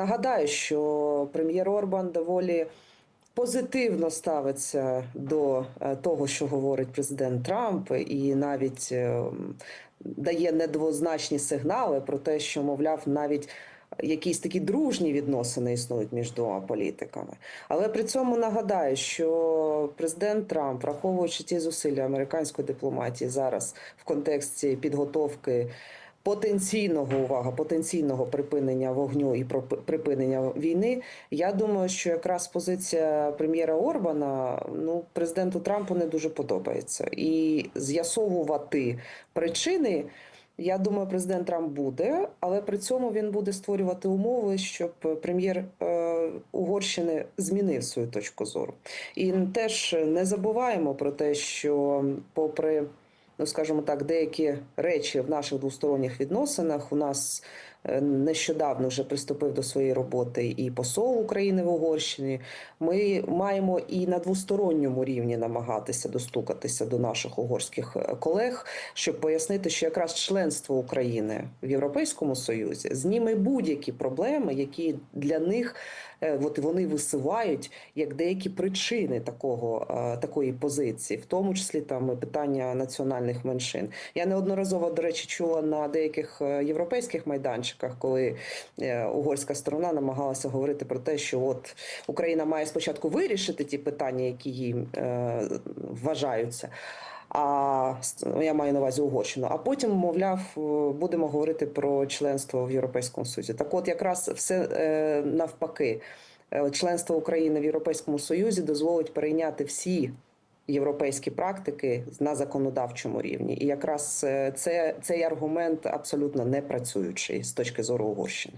Нагадаю, що прем'єр Орбан доволі позитивно ставиться до е, того, що говорить президент Трамп, і навіть е, дає недвозначні сигнали про те, що мовляв, навіть якісь такі дружні відносини існують між двома політиками. Але при цьому нагадаю, що президент Трамп, враховуючи ті зусилля американської дипломатії зараз в контексті підготовки потенційного увага, потенційного припинення вогню і припинення війни, я думаю, що якраз позиція прем'єра Орбана ну президенту Трампу не дуже подобається, і з'ясовувати причини. Я думаю, президент Трамп буде, але при цьому він буде створювати умови, щоб прем'єр е, Угорщини змінив свою точку зору. І теж не забуваємо про те, що, попри, ну скажімо так, деякі речі в наших двосторонніх відносинах, у нас е, нещодавно вже приступив до своєї роботи і посол України в Угорщині. Ми маємо і на двосторонньому рівні намагатися достукатися до наших угорських е, колег, щоб пояснити, що якраз членство України в Європейському Союзі зніме будь-які проблеми, які для них е, от вони висувають як деякі причини такого такої позиції, в тому числі там питання національних меншин. Я неодноразово до речі чула на деяких е, європейських майданчиках, коли е, угорська сторона намагалася говорити про те, що от Україна має спочатку вирішити ті питання, які їм е, вважаються. А я маю на увазі Угорщину. А потім, мовляв, е, будемо говорити про членство в Європейському Союзі. Так, от якраз все е, навпаки, членство України в Європейському Союзі дозволить перейняти всі європейські практики на законодавчому рівні. І якраз е, це цей аргумент абсолютно не працюючий з точки зору Угорщини.